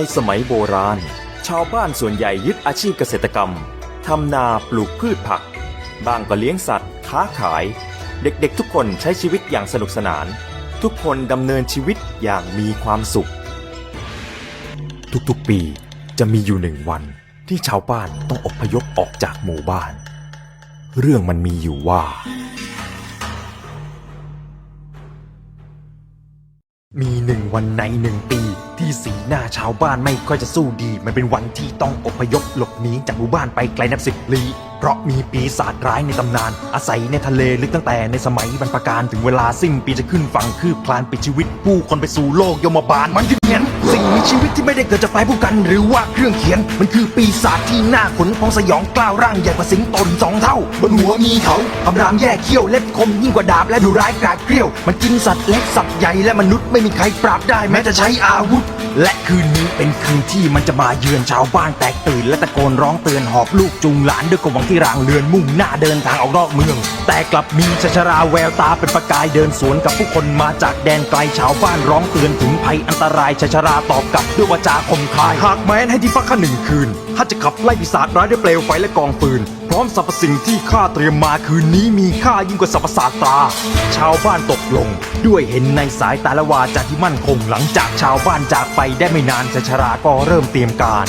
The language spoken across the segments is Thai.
ในสมัยโบราณ ชาวบ้านส่วนใหญ่ยึดอาชีพเกษตรกรรม ทำนาปลูกพืชผัก บางก็เลี้ยงสัตว์ ค้าขาย เด็กๆทุกคนใช้ชีวิตอย่างสนุกสนาน ทุกคนดำเนินชีวิตอย่างมีความสุข ทุกๆปีจะมีอยู่หนึ่งวันที่ชาวบ้านต้องอพยพออกจากหมู่บ้าน เรื่องมันมีอยู่ว่า หนึ่งวันในหนึ่งปี ที่สีหน้าชาวบ้านไม่ค่อยจะสู้ดี มันเป็นวันที่ต้องอพยพหลบหนีจากหมู่บ้านไปไกลนับสิบลี้เพราะมีปีศาจร้ายในตำนาน อาศัยในทะเลลึกตั้งแต่ในสมัยบรรพการถึงเวลาสิ้นปีจะขึ้นฝั่งคืบคลานปิดชีวิต ผู้คนไปสู่โลกยมบาลมันคือเขียน สิ่งมีชีวิตที่ไม่ได้เกิดจากไฟผู้กัน หรือว่าเครื่องเขียนมันคือปีศาจที่หน้าขนพองสยองกล้าวร่างใหญ่กว่าสิงโตนสองเท่า บนหัวมีเขาคำรามแย่เขี้ยวเล็บคมยิ่งกว่าดาบและดุร้ายกราดเกรี้ยว มันกินสัตว์เล็กสัตว์ใหญ่และมนุษย์ไม่มีใครปราบได้แม้จะใช้อาวุธ และคืนนี้เป็นคืนที่มันจะมาเยือนชาวบ้านแตกตื่น และตะโกนร้องเตือนหอบลูกจูงหลานด้วยกำวังที่รางเรือนมุ่งหน้าเดินทางออกนอกเมือง แต่กลับมีชชราแววตาเป็นประกายเดินสวนกับผู้คนมาจากแดนไกลชาวบ้านร้องเตือนถึงภัยอันตรายชชราตอบกลับด้วยวาจาคมคาย หากแม้นให้ที่พักข้าหนึ่งคืนถ้าจะขับไล่ปีศาจร้ายด้วยเปลวไฟและกองปืน พร้อมสรรพสิ่งที่ข้าเตรียมมาคืนนี้มีค่ายิ่งกว่าสรรพศาสตรา ชาวบ้านตกลง ด้วยเห็นในสายตาละวาจาที่มั่นคงหลังจากชาวบ้านจากไปได้ไม่นานชชราก็เริ่มเตรียมการ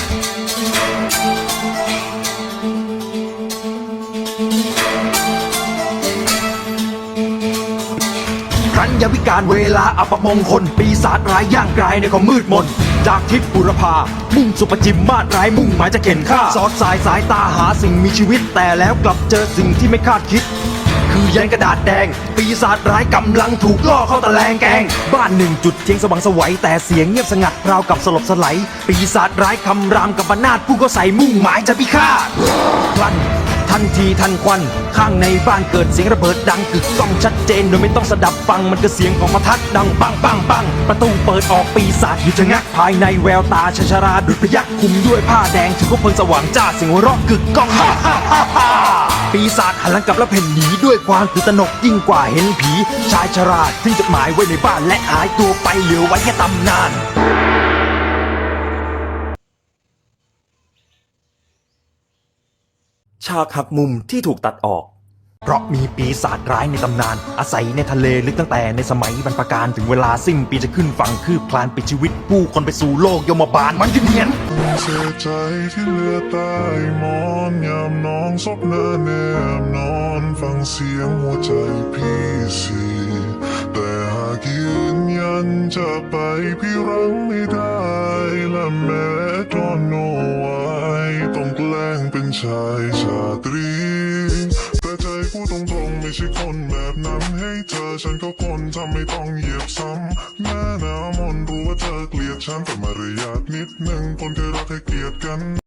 รั้นยาวิการเวลาอัปมงคล ปีศาจร้ายย่างกลายในความมืดมน จากทิศบุรพา มุ่งสุปจิมมาตร้ายมุ่งหมายจะเข็นฆ่าสอดสายสายตาหาสิ่งมีชีวิต แต่แล้วกลับเจอสิ่งที่ไม่คาดคิด คือยันกระดาษแดง ปีศาจร้ายกำลังถูกล่อเข้าตะแลงแกง บ้านหนึ่งจุดเทียงสว่างสวัยแต่เสียงเงียบสงัดราวกับสลบสไลด์ปีศาจร้ายคำรามกับบรรนาดผู้ก็ใส่มุ่งหมายจะพิฆาตพลัน ทันทีทันควัน ข้างในบ้านเกิดเสียงระเบิดดังกึกก้องชัดเจนโดยไม่ต้องสดับฟังมันคือเสียงของประทัดดังปังปังปังประตูเปิดออกปีศาจอยู่จะงักภายในแววตาชชราดุจพยักคุมด้วยผ้าแดงถือว่าเพลิงสว่างจ้าเสียงหัวเราะกึกก้องฮ่าฮ่าฮ่าปีศาจหันหลังกลับแล้วเพ่นหนีด้วยความตื่นตระหนกยิ่งกว่าเห็นผี ชายชราทิ้งจดหมายไว้ในบ้านและหายตัวไปเหลือไว้แค่ตำนาน ฉากหักมุมที่ถูกตัดออก เพราะมีปีศาจร้ายในตำนาน อาศัยในทะเลลึกตั้งแต่ในสมัยบรรพการถึงเวลาสิ้นปีจะขึ้นฝั่งคืบคลานปิดชีวิต ผู้คนไปสู่โลกยมบาลมันคือเนียนเสียใจที่เหลือใต้หมอนยามน้องซบหน้าแนมนอนฟังเสียงหัวใจพี่สีแต่หากยืนยันจะไปพี่รังไม่ได้และแม้ตอนโนว้ต้ ชายชาตรี แต่ใจกูตรงๆไม่ใช่คนแบบนั้นให้เธอฉันก็คนทำไม่ต้องเหยียบซ้ำแม่น้ำมนรู้ว่าเธอเกลียดฉันแต่มารยาทนิดหนึ่งคนเคยรักให้เกลียดกัน